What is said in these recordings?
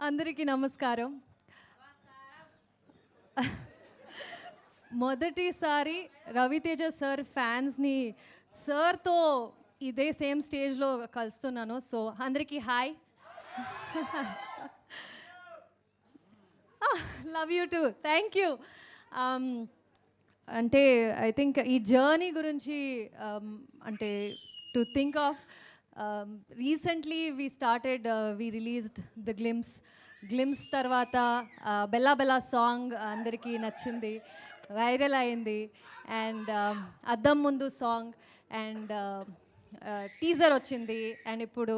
అందరికీ నమస్కారం. మొదటిసారి రవితేజ సార్ ఫ్యాన్స్ని సార్తో ఇదే సేమ్ స్టేజ్లో కలుస్తున్నాను. సో అందరికీ hi. Love you too. Thank you. అంటే ఐ థింక్ ఈ జర్నీ గురించి అంటే to think of recently we started we released the glimpse glimpse తర్వాత బెల్లా బెల్లా సాంగ్ అందరికీ నచ్చింది వైరల్ అయింది. అండ్ um, అద్దం ముందు సాంగ్ అండ్ టీజర్ వచ్చింది. అండ్ ఇప్పుడు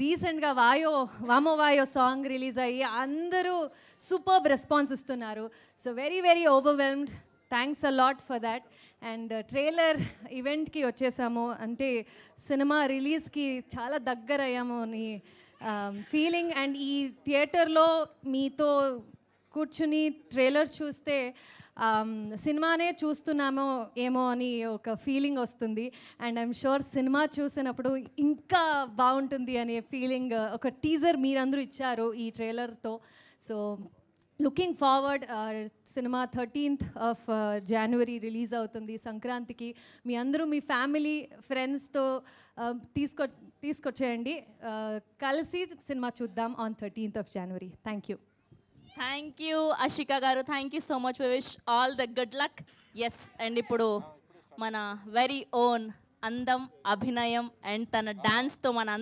రీసెంట్గా వాయో వామో వాయో సాంగ్ రిలీజ్ అయ్యి అందరూ సూపర్బ్ రెస్పాన్స్ ఇస్తున్నారు. So very very overwhelmed thanks a lot for that and trailer ఈవెంట్కి వచ్చేసాము. అంటే సినిమా రిలీజ్కి చాలా దగ్గర అయ్యాము అని um, ఫీలింగ్ అండ్ ఈ థియేటర్లో మీతో కూర్చుని ట్రైలర్ చూస్తే um, సినిమానే చూస్తున్నామో ఏమో అని ఒక ఫీలింగ్ వస్తుంది. అండ్ ఐఎమ్ షూర్ సినిమా చూసినప్పుడు ఇంకా బాగుంటుంది అనే ఫీలింగ్ uh, ఒక టీజర్ మీరందరూ ఇచ్చారు ఈ ట్రైలర్తో సో లుకింగ్ ఫార్వర్డ్ సినిమా థర్టీన్త్ ఆఫ్ జనవరి రిలీజ్ అవుతుంది సంక్రాంతికి. మీ అందరూ మీ ఫ్యామిలీ ఫ్రెండ్స్తో తీసుకొ తీసుకొచ్చేయండి. కలిసి సినిమా చూద్దాం on thirteenth of January thank you thank you Ashika garu. Thank you so much wish all the good luck yes and ఇప్పుడు మన వెరీ ఓన్ అందం అభినయం అండ్ తన డ్యాన్స్తో మన